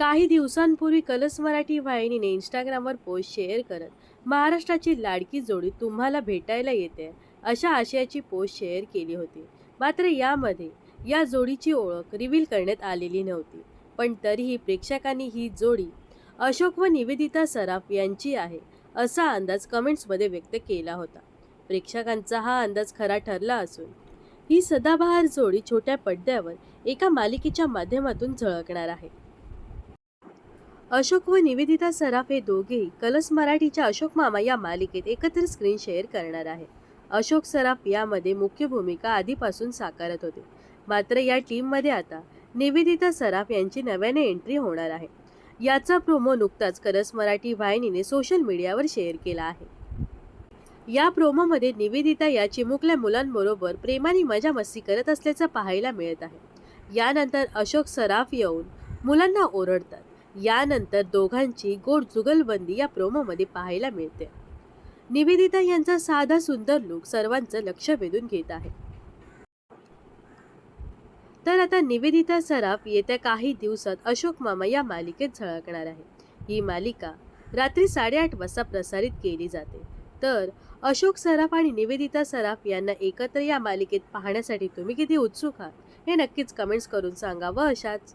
काही दिवसांपूर्वी कलस मराठी वाहिनीने इंस्टाग्रामवर पोस्ट शेअर करत महाराष्ट्राची लाडकी जोडी तुम्हाला भेटायला येते अशा आशयाची पोस्ट शेअर केली होती. मात्र यामध्ये या जोडीची ओळख रिव्हील करण्यात आलेली नव्हती. पण तरीही प्रेक्षकांनी ही जोडी अशोक व निवेदिता सराफ यांची आहे असा अंदाज कमेंट्समध्ये व्यक्त केला होता. प्रेक्षकांचा हा अंदाज खरा ठरला असून ही सदाबहार जोडी छोट्या पडद्यावर एका मालिकेच्या माध्यमातून झळकणार आहे. अशोक व निवेदिता सराफ हे दोघेही कलस मराठीच्या अशोक मामा या मालिकेत एकत्र स्क्रीन शेअर करणार आहे अशोक सराफ यामध्ये मुख्य भूमिका आधीपासून साकारत होते. मात्र या टीममध्ये आता निवेदिता सराफ यांची नव्याने एंट्री होणार आहे. याचा प्रोमो नुकताच कलस मराठी वाहिनीने सोशल मीडियावर शेअर केला आहे. या प्रोमोमध्ये निवेदिता या चिमुकल्या मुलांबरोबर प्रेमाने मजा मस्ती करत असल्याचं पाहायला मिळत आहे. यानंतर अशोक सराफ येऊन मुलांना ओरडतात. यानंतर दोघांची गोड जुगलबंदी या प्रोमोमध्ये पाहायला मिळते. निवेदिता यांचा साधा सुंदर लुक सर्वांचं लक्ष वेधून घेत आहे. तर आता निवेदिता सराफ येत्या काही दिवसात अशोक मामा या मालिकेत झळकणार आहे. ही मालिका रात्री साडेआठ वाजता प्रसारित केली जाते. तर अशोक सराफ आणि निवेदिता सराफ यांना एकत्र या मालिकेत पाहण्यासाठी तुम्ही किती उत्सुक आहात हे नक्कीच कमेंट्स करून सांगा व अशाच